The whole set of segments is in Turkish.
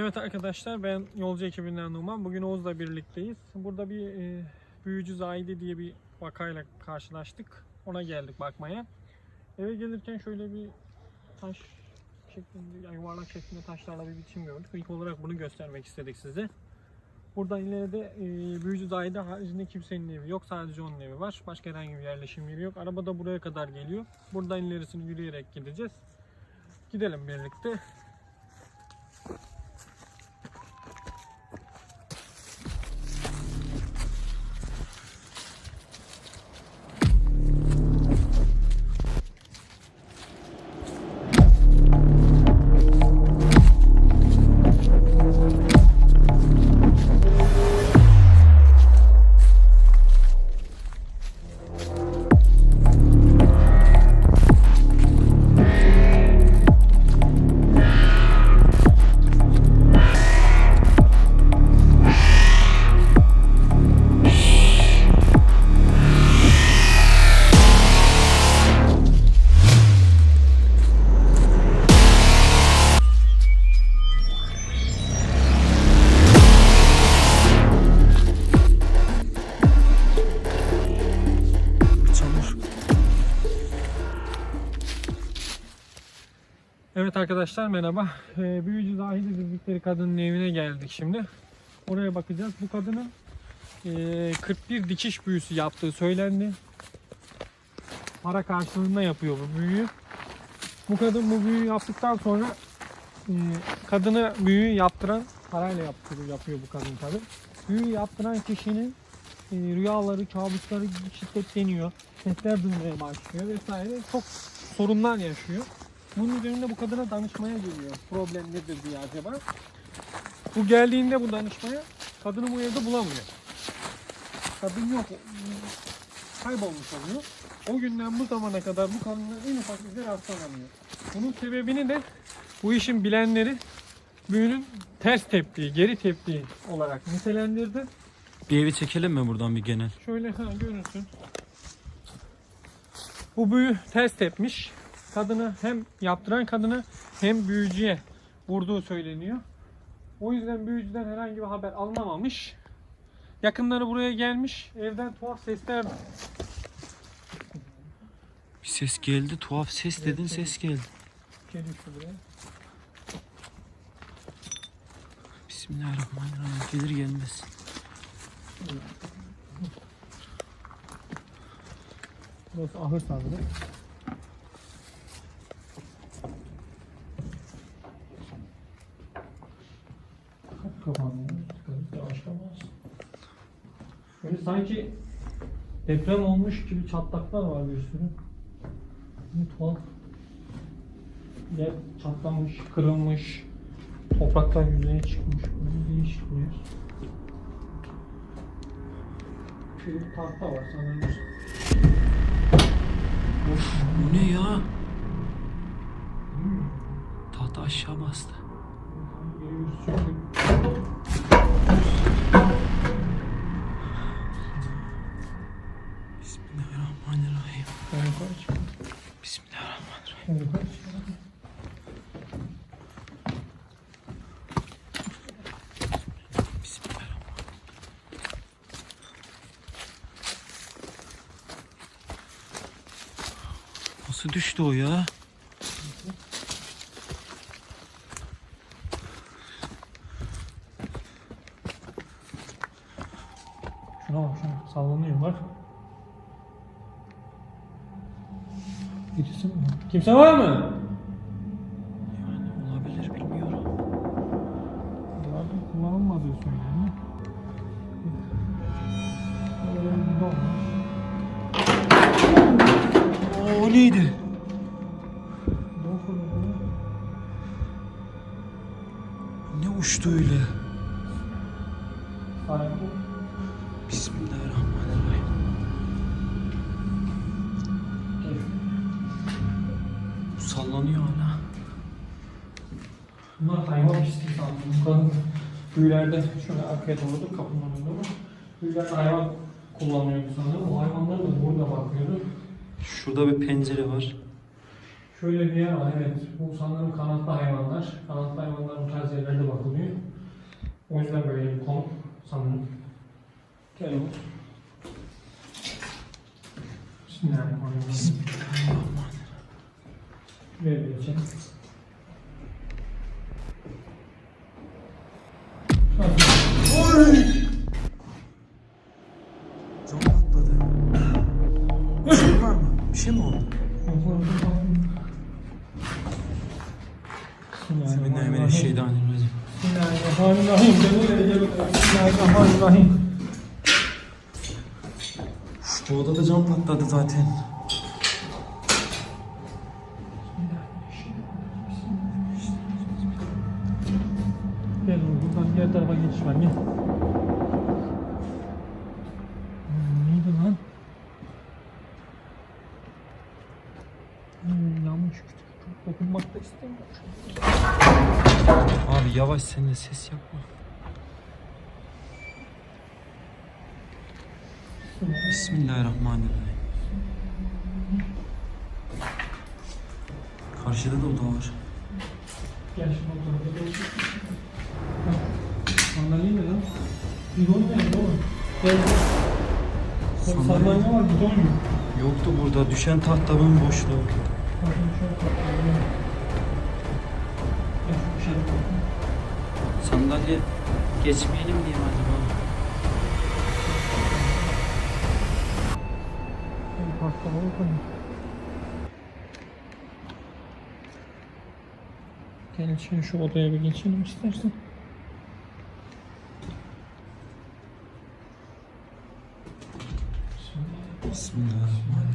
Evet arkadaşlar ben yolcu ekibinden Numan. Bugün Oğuz'la birlikteyiz. Burada bir e, büyücü Zahide diye bir vakayla karşılaştık. Ona geldik bakmaya. Eve gelirken şöyle bir taş şeklinde, yani yuvarlak şeklinde taşlarla bir biçim gördük. İlk olarak bunu göstermek istedik size. Burada ileride e, büyücü Zahide haricinde kimsenin evi yok. Sadece onun evi var. Başka herhangi bir yerleşim yeri yok. Araba da buraya kadar geliyor. Buradan ilerisini yürüyerek gideceğiz. Gidelim birlikte. Arkadaşlar merhaba. Ee, büyücü Zahide dedikleri kadının evine geldik şimdi. Oraya bakacağız. Bu kadının ee, 41 dikiş büyüsü yaptığı söylendi. Para karşılığında yapıyor bu büyüyü. Bu kadın bu büyüyü yaptıktan sonra ee, kadını büyüyü yaptıran parayla yaptırıyor, yapıyor bu kadın tabi. Büyüyü yaptıran kişinin ee, rüyaları, kabusları şiddetleniyor. Sesler duymaya başlıyor vesaire. Çok sorunlar yaşıyor. Bunun üzerine bu kadına danışmaya geliyor. Problem nedir diye acaba. Bu geldiğinde bu danışmaya kadını bu evde bulamıyor. Kadın yok. Kaybolmuş oluyor. O günden bu zamana kadar bu kadına en ufak bir rastlanamıyor. Bunun sebebini de bu işin bilenleri büyünün ters teptiği, geri teptiği olarak nitelendirdi. Bir evi çekelim mi buradan bir genel? Şöyle ha görünsün. Bu büyü ters tepmiş. Kadını hem yaptıran kadını hem büyücüye vurduğu söyleniyor. O yüzden büyücüden herhangi bir haber alınamamış. Yakınları buraya gelmiş. Evden tuhaf sesler Bir ses geldi. Tuhaf ses dedin ses geldi. düştü buraya. Bismillahirrahmanirrahim. Gelir gelmez. Burası ahır sanırım. Sanki deprem olmuş gibi çatlaklar var bir sürü. Ne tuhaf. Yer çatlamış, kırılmış. Topraklar yüzeye çıkmış. Böyle değişik bir yer. Şöyle bir tahta var sanırım. Bu ne ya? Tahta aşağı bastı. Yürüyoruz çünkü. Çıkıyorum. Bismillahirrahmanirrahim. Nasıl düştü o ya? Şuna bak şuna sallanıyor bak. Birisi mi? var? Kimse var mı? Sallanıyor hala. Bunlar hayvan pisliği sandım. Bu kadın büyülerde şöyle arkaya doğru kapının önünde doğru. Büyülerde hayvan kullanıyordu sanırım. O hayvanlar da burada bakıyordu. Şurada bir pencere var. Şöyle bir yer var evet. Bu sanırım kanatlı hayvanlar. Kanatlı hayvanlar bu tarz yerlerde bakılıyor. O yüzden böyle bir konum sanırım. Gel. Bismillahirrahmanirrahim. Ver bir içelim. Cam patladı. Bir şey var mı? Bir şey mi oldu? Bismillahirrahmanirrahim. Bismillahirrahmanirrahim. Bismillahirrahmanirrahim. Bu odada cam patladı zaten. Küçük. Dokunmak da istemiyorum. Abi yavaş sen de ses yapma. Bismillahirrahmanirrahim. Karşıda da oda var. Gel şimdi o tarafa geç. Hah, Sandalye ne lan? Bidon ne oğlum? Gel. Sandalye. Var bidon yok. Yoktu burada. Düşen tahtanın boşluğu. Sandalye geçmeyelim diye mi acaba? Gel şimdi şu odaya bir geçelim istersen. Bismillahirrahmanirrahim.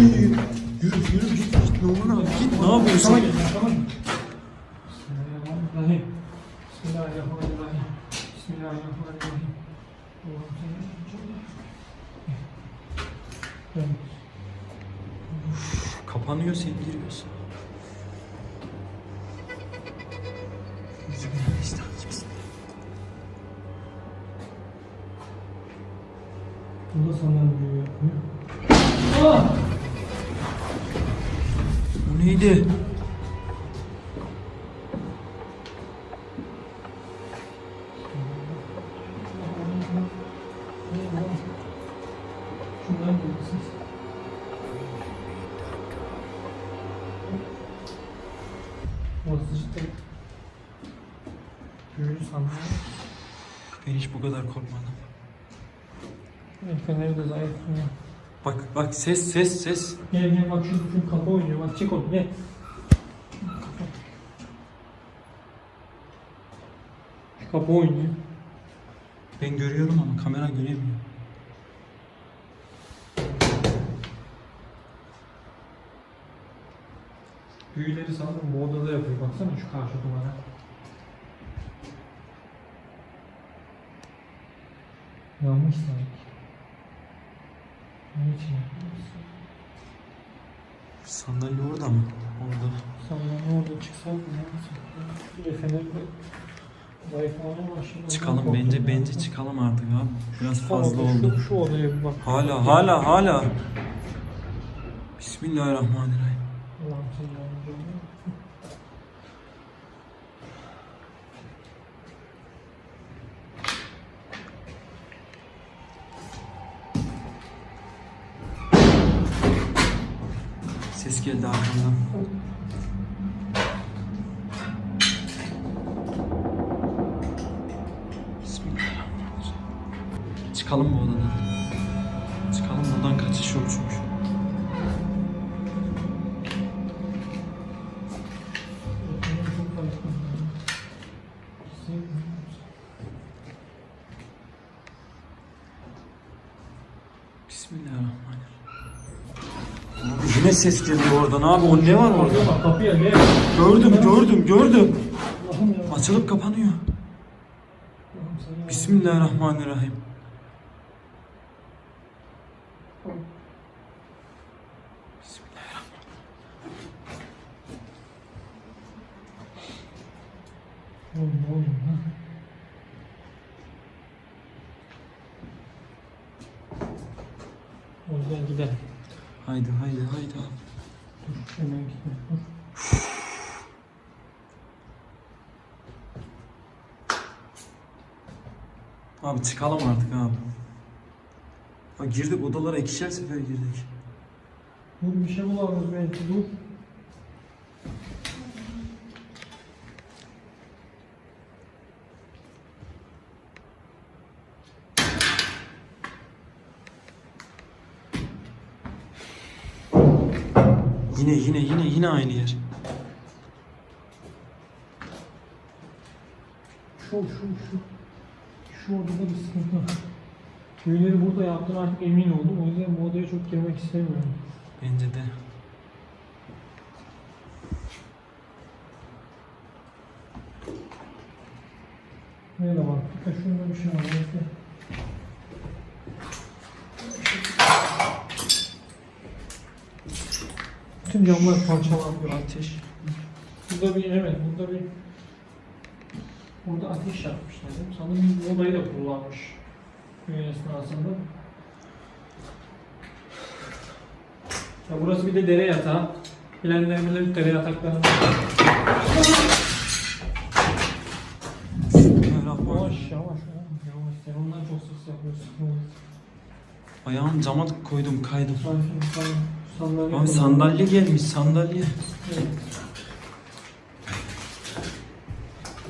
Yürü yürü git git Numan abi git ne yapıyorsun? Tamam. Bismillahirrahmanirrahim. Bismillahirrahmanirrahim. Bismillahirrahmanirrahim. Gel. Kapanıyor sen giriyorsun. Bismillahirrahmanirrahim. Burada sana büyü yapıyor. Sandım. Ben hiç bu kadar korkmadım. El feneri de zayıf. Bak bak ses ses ses. Gel gel bak şu, şu kapı oynuyor. Bak çek onu gel. Şu kapı oynuyor. Ben görüyorum ama kamera göremiyor. Büyüleri sanırım bu odada yapıyor. Baksana şu karşı duvara. Yanlış sanki. Ne için? Sandalye orada mı? Orada. Sallanı orada çıksak mı? Bir de başladı. Çıkalım bence bence ben. çıkalım artık abi. Biraz fazla oldu. Şu, şu odaya bir bak. Hala hala hala. Bismillahirrahmanirrahim. Allah'ım Ses geldi arkamdan. Bismillahirrahmanirrahim. Çıkalım bu odadan. Ses geliyor oradan abi. O ne var orada? Kapıya ne? Gördüm gördüm gördüm. Açılıp kapanıyor. Bismillahirrahmanirrahim. Lan? O yüzden gidelim. Haydi haydi haydi hemen. Abi çıkalım artık abi. Ha girdik odalara ikişer sefer girdik. Dur bir şey bulalım belki dur. Yine yine yine yine aynı yer. Şu şu şu. Şu odada bir sıkıntı var. Tüyleri burada yaptığına artık emin oldum. O yüzden bu odaya çok girmek istemiyorum. Bence de. Baktık da şurada bir şey var. Bütün camlar parçalanıyor ateş. Burada bir evet burada bir burada ateş yapmışlar. Sanırım bu odayı da kullanmış düğün esnasında. Ya burası bir de dere yatağı. Bilenler bilir dere yataklarında. Yavaş yavaş yavaş. Sen ondan çok ses yapıyorsun. Ayağımı cama koydum kaydım. Sakin sakin. Sandalye Abi sandalye gelmiş sandalye. Evet.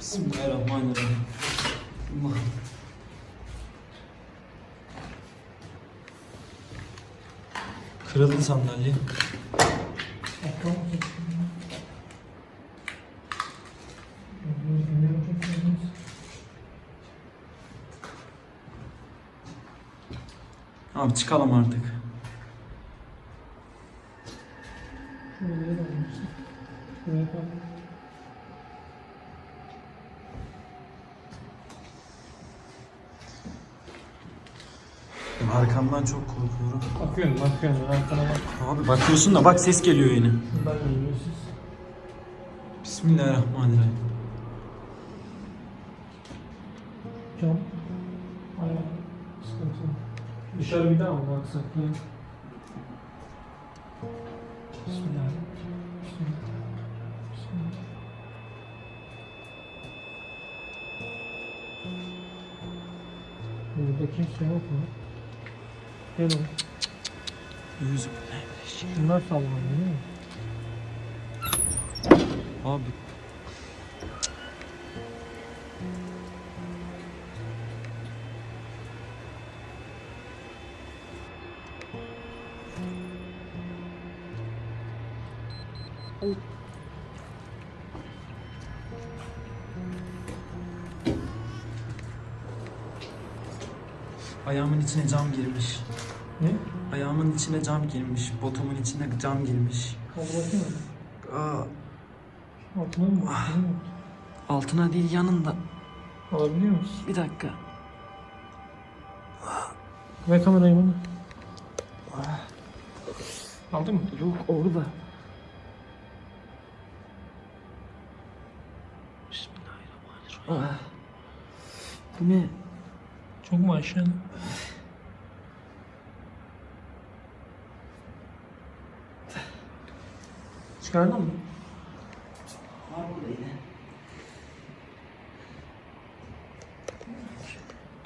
Bismillahirrahmanirrahim. Allah. Kırıldı sandalye. Abi çıkalım artık. Arkamdan çok korkuyorum. Bakıyorum bakıyorum ben arkana bak. Abi bakıyorsun da bak ses geliyor yine. Bundan geliyor. Bismillahirrahmanirrahim. Cam. Ayağı. Sıkıntı. Dışarı bir daha mı baksak ya? Burada kimse yok mu? Gel oğlum. Euzubillahimineşşeytanirracim. Bunlar sallanıyor değil mi? Abi Ayağımın içine cam girmiş. Ne? Ayağımın içine cam girmiş. Botumun içine cam girmiş. Hadi bakayım. Aa, Altına mı? Mı? altına değil yanında. Alabiliyor musun? Bir dakika. Ver kamerayı bana. Aldın mı? Yok orada. Bismillahirrahmanirrahim. Ah. Bu ne? Çok mu aşağıda? Çıkardın mı? Var burada yine.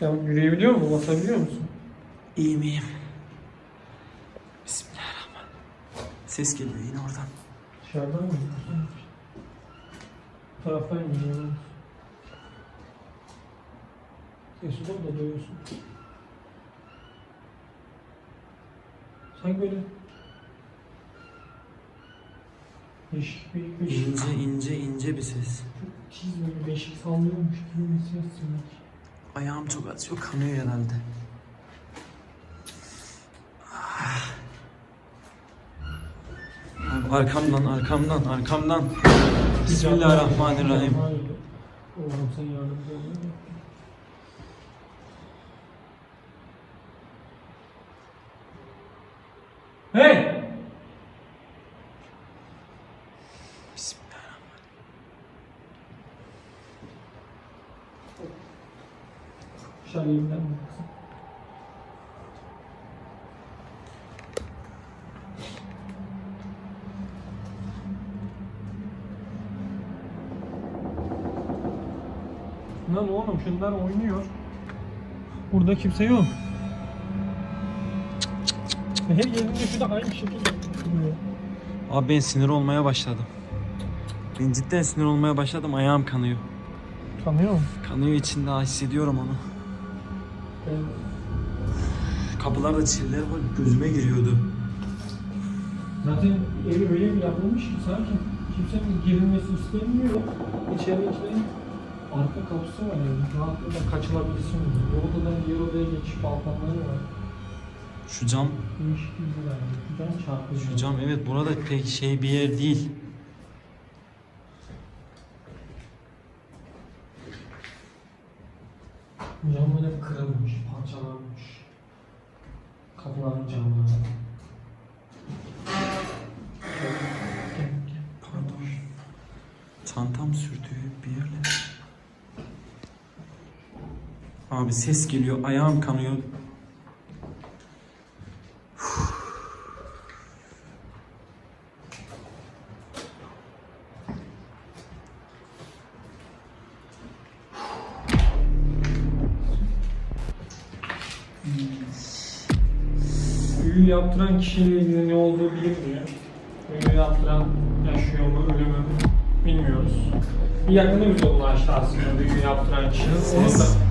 Ya yürüyebiliyor musun? Basabiliyor musun? İyi miyim? Bismillahirrahmanirrahim. Ses geliyor yine oradan. Dışarıdan mı? Bu taraftan mı Sesi ol da duyuyorsun. Sanki böyle Beşik bir beşik. İnce ince ince bir ses. Çok tiz böyle beşik sallıyormuş gibi bir ses sanki. Ayağım çok acıyor kanıyor herhalde. Ah. Abi Arkamdan arkamdan arkamdan. Bismillahirrahmanirrahim. Allah'ım sen yardımcı ol. Hey! Bismillahirrahmanirrahim. Dışarı elimden mi baksın? Lan oğlum şunlar oynuyor. Burada kimse yok. Her yerinde şu da aynı şekilde duruyor. Abi ben sinir olmaya başladım. Ben cidden sinir olmaya başladım. Ayağım kanıyor. Tanıyor musun? Kanıyor içinde ha, hissediyorum onu. Ben Kapılarda çiller var gözüme giriyordu. Zaten evi öyle bir yapılmış ki sanki kimsenin girilmesi istenmiyor. İçeridekilerin arka kapısı var yani. Rahatlıkla kaçılabilirsin. Bir odadan diğer odaya geçiş balkonları var. Şu cam, Değişik bir yer yani. Can çarpıcı. şu cam evet burada pek şey bir yer değil. Cam böyle kırılmış, parçalanmış. Kapıların camları. Gel, gel, gel. Pardon. Çantam sürdüğü bir yerler. Abi ses geliyor, ayağım kanıyor. Büyü yaptıran kişiyle ilgili ne olduğu bilinmiyor. Büyü yaptıran yaşıyor mu, ölü mü bilmiyoruz. Bir yakınımız ulaştı aslında büyü yaptıran kişi. Onu da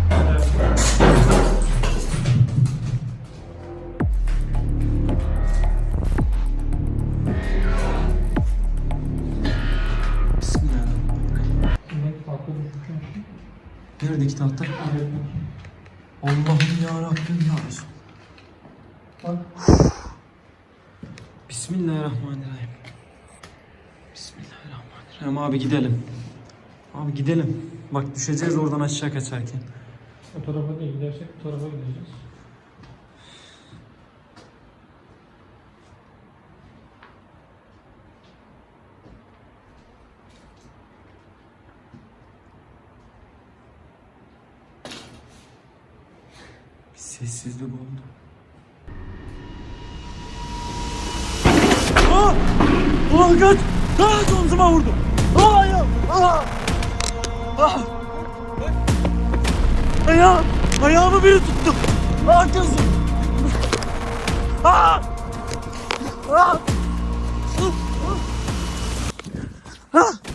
Nerede kitapta? Evet. Allah'ım ya Rabbim ya. Bak. Bismillahirrahmanirrahim. Bismillahirrahmanirrahim. Abi gidelim. Abi gidelim. Bak düşeceğiz oradan aşağı kaçarken. O tarafa değil gidersek bu tarafa gideceğiz. Sessizlik oldu. Aa! Aa kaç! Aa omzuma vurdu! Aa ah! ah! ayağım! Aa! Aa! Ayağım! Ayağımı biri tuttu! Aa gözüm! Aa! Aa! Aa! Aa!